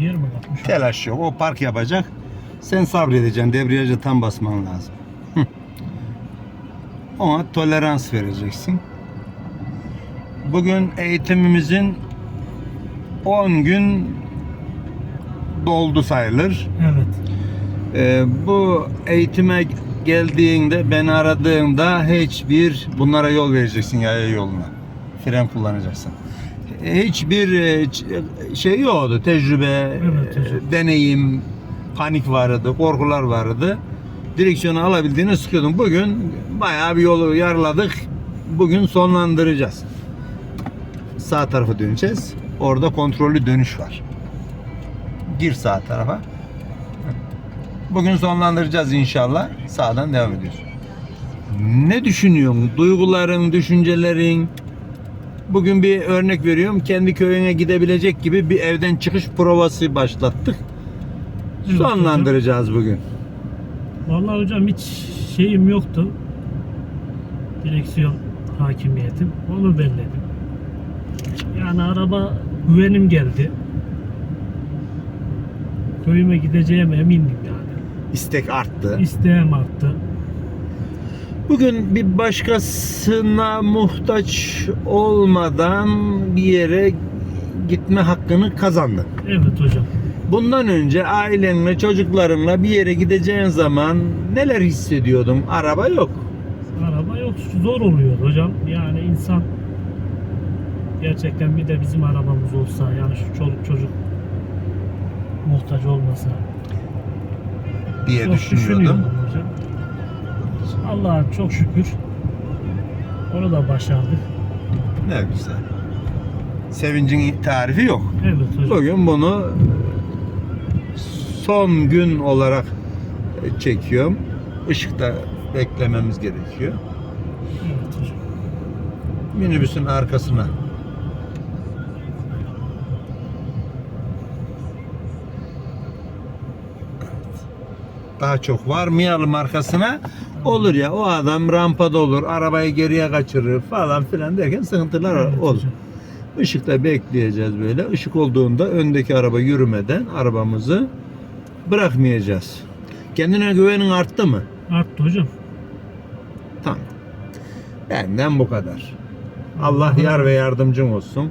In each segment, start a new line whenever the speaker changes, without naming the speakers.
yer mi kapmış?
Telaş yok. O park yapacak. Sen sabredeceksin. Debriyaja tam basman lazım. Hı. Ona tolerans vereceksin. Bugün eğitimimizin 10 gün doldu sayılır.
Evet.
Ee, bu eğitime geldiğinde, beni aradığında hiçbir bunlara yol vereceksin yaya yoluna. Fren kullanacaksın. Hiçbir e, ç- şey yoktu. Tecrübe,
Evet, hocam.
e, deneyim, panik vardı, korkular vardı. Direksiyonu alabildiğini sıkıyordun. Bugün bayağı bir yolu yarladık. Bugün sonlandıracağız. Sağ tarafa döneceğiz. Orada kontrollü dönüş var. Gir sağ tarafa. Bugün sonlandıracağız inşallah. Sağdan devam ediyoruz. Ne düşünüyorsun? Duyguların, düşüncelerin? Bugün bir örnek veriyorum. Kendi köyüne gidebilecek gibi bir evden çıkış provası başlattık. Sonlandıracağız bugün.
Vallahi hocam hiç şeyim yoktu. Direksiyon hakimiyetim. Onu belledim. Yani araba güvenim geldi. Köyüme gideceğime emindim yani.
İstek arttı.
İsteğim arttı.
Bugün bir başkasına muhtaç olmadan bir yere gitme hakkını kazandın.
Evet hocam.
Bundan önce ailenle, çocuklarınla bir yere gideceğin zaman neler hissediyordun? Araba yok.
Araba yok. Zor oluyor hocam. Yani insan gerçekten bir de bizim arabamız olsa yani şu çoluk çocuk muhtaç olmasa
diye
çok
düşünüyordum.
düşünüyordum. Allah'a çok şükür onu da başardık.
Ne güzel. Sevincin tarifi yok.
Evet hocam.
Bugün bunu son gün olarak çekiyorum. Işıkta beklememiz gerekiyor.
Evet hocam.
Minibüsün arkasına. Daha çok varmayalım arkasına. Olur ya o adam rampada olur, arabayı geriye kaçırır falan filan derken sıkıntılar olur. Işıkta bekleyeceğiz böyle. Işık olduğunda öndeki araba yürümeden arabamızı bırakmayacağız. Kendine güvenin arttı mı?
Arttı hocam.
Tamam. Benden bu kadar. Allah yar ve yardımcın olsun.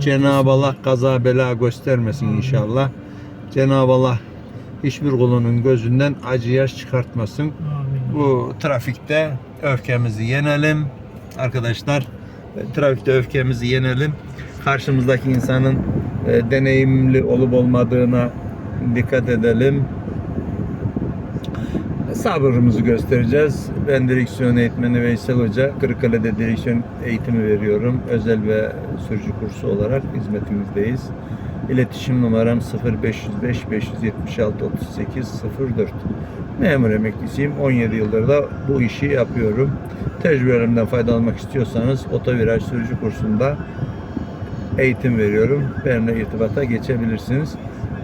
Cenab-ı. Allah kaza bela göstermesin inşallah. Cenab-ı Allah hiçbir kulunun gözünden acı yaş çıkartmasın.
Amin.
Bu trafikte öfkemizi yenelim. Arkadaşlar trafikte öfkemizi yenelim. Karşımızdaki insanın e, deneyimli olup olmadığına dikkat edelim. Sabrımızı göstereceğiz. Ben direksiyon eğitmeni Veysel Hoca. Kırıkkale'de direksiyon eğitimi veriyorum. Özel ve sürücü kursu olarak hizmetimizdeyiz. İletişim numaram 0505 576 38 04. Memur emeklisiyim. 17 yıldır da bu işi yapıyorum. Tecrübelerimden faydalanmak istiyorsanız otoviraj sürücü kursunda eğitim veriyorum. Benimle irtibata geçebilirsiniz.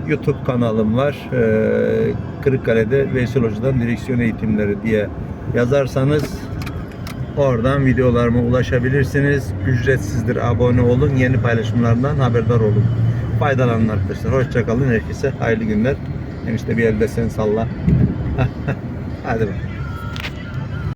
YouTube kanalım var. Ee, Kırıkkale'de Veysel Hoca'dan direksiyon eğitimleri diye yazarsanız oradan videolarıma ulaşabilirsiniz. Ücretsizdir. Abone olun. Yeni paylaşımlardan haberdar olun. Faydalanın arkadaşlar. Hoşçakalın. Herkese hayırlı günler. Enişte bir elde sen salla. Hadi bakalım.